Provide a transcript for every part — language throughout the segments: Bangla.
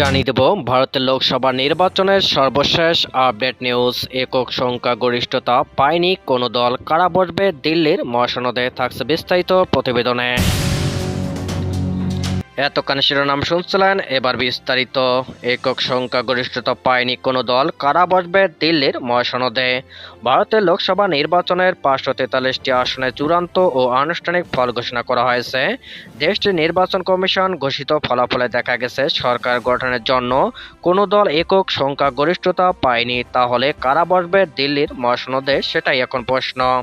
জানিয়ে দেব, ভারতের লোকসভা নির্বাচনের সর্বশেষ আপডেট নিউজ। একক সংখ্যা গরিষ্ঠতা পায়নি, কোনো দল কারা বসবে দিল্লির মহাসনদে, থাকছে বিস্তারিত প্রতিবেদনে। এতক্ষণ শিরোনাম শুনছিলেন। এবার বিস্তারিত। একক সংখ্যা গরিষ্ঠতা পায়নি কোনো দল। কারা বসবে দিল্লির মহাসনদে? ভারতের লোকসভা নির্বাচনের পাঁচশো তেতাল্লিশটি আসনে চূড়ান্ত ও আনুষ্ঠানিক ফল ঘোষণা করা হয়েছে। দেশটির নির্বাচন কমিশন ঘোষিত ফলাফলে দেখা গেছে, সরকার গঠনের জন্য কোনো দল একক সংখ্যা গরিষ্ঠতা পায়নি। তাহলে কারা বসবে দিল্লির মহাসনদে? সেটাই এখন প্রশ্ন।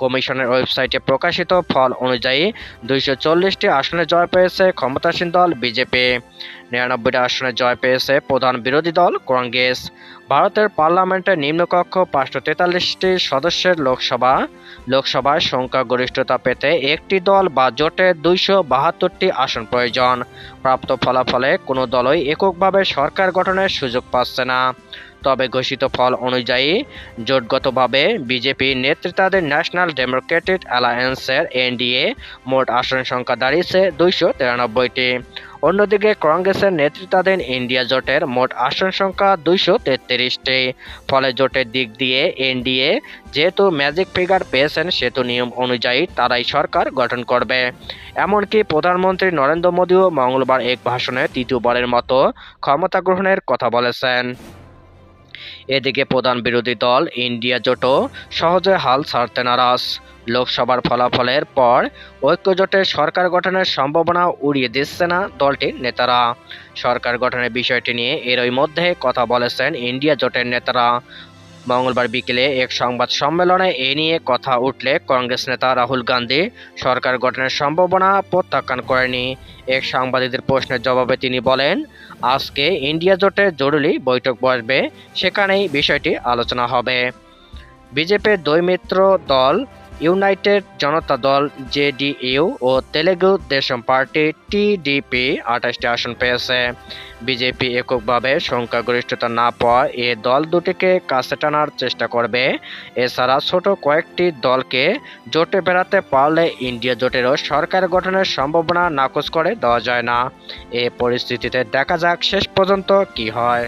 কমিশনের ওয়েবসাইটে প্রকাশিত ফল অনুযায়ী দুইশো চল্লিশটি আসনে জয় পেয়েছে ক্ষমতাসীন দল বিজেপি। নিরানব্বইটি আসনে জয় পেয়েছে প্রধান বিরোধী দল কংগ্রেস। ভারতের পার্লামেন্টের নিম্নকক্ষ পাঁচশো তেতাল্লিশটি সদস্যের লোকসভা। লোকসভায় সংখ্যাগরিষ্ঠতা পেতে একটি দল বা জোটে দুইশো বাহাত্তরটি আসন প্রয়োজন। প্রাপ্ত ফলাফলে কোনো দলই এককভাবে সরকার গঠনের সুযোগ পাচ্ছে না। তবে ঘোষিত ফল অনুযায়ী, জোটগতভাবে বিজেপি নেতৃত্বাধীন ন্যাশনাল ডেমোক্রেটিক অ্যালায়েন্সের এনডিএ মোট আসন সংখ্যা দাঁড়িয়েছে দুইশো তিরানব্বইটি। অন্যদিকে কংগ্রেসের নেতৃত্বাধীন ইন্ডিয়া জোটের মোট আসন সংখ্যা দুইশো তেত্রিশটি। ফলে জোটের দিক দিয়ে এনডিএ যেহেতু ম্যাজিক ফিগার পেয়েছেন সেতু নিয়ম অনুযায়ী তারাই সরকার গঠন করবে। এমনকি প্রধানমন্ত্রী নরেন্দ্র মোদীও মঙ্গলবার এক ভাষণে তৃতীয়বারের মতো ক্ষমতা গ্রহণের কথা বলেছেন। এদিকে প্রধান বিরোধী দল ইন্ডিয়া জোটও সহজে হাল ছাড়তে নারাজ। লোকসভার ফলাফলের পর ঐক্যজোটের সরকার গঠনের সম্ভাবনা উড়িয়ে দিচ্ছে না দলটির নেতারা। সরকার গঠনের বিষয়টি নিয়ে এরই মধ্যে কথা বলেছেন ইন্ডিয়া জোটের নেতারা। মঙ্গলবার বিকেলে এক সংবাদ সম্মেলনে এ নিয়ে কথা উঠলে কংগ্রেস নেতা রাহুল গান্ধী সরকার গঠনের সম্ভাবনা প্রত্যাখ্যান করেনি। এক সাংবাদিকদের প্রশ্নের জবাবে তিনি বলেন, আজকে ইন্ডিয়া জোটে জরুরি বৈঠক বসবে, সেখানেই বিষয়টি আলোচনা হবে। বিজেপির দুই মিত্র দল ইউনাইটেড জনতা দল জেডিইউ ও তেলেগু দেশম পার্টি টিডিপি আঠাশটি আসন পেয়েছে। বিজেপি এককভাবে সংখ্যাগরিষ্ঠতা না পাওয়া এ দল দুটিকে কাছে টানার চেষ্টা করবে। এছাড়া ছোট কয়েকটি দলকে জোটে বেড়াতে পারলে ইন্ডিয়া জোটেরও সরকার গঠনের সম্ভাবনা নাকচ করে দেওয়া যায় না। এ পরিস্থিতিতে দেখা যাক শেষ পর্যন্ত কি হয়।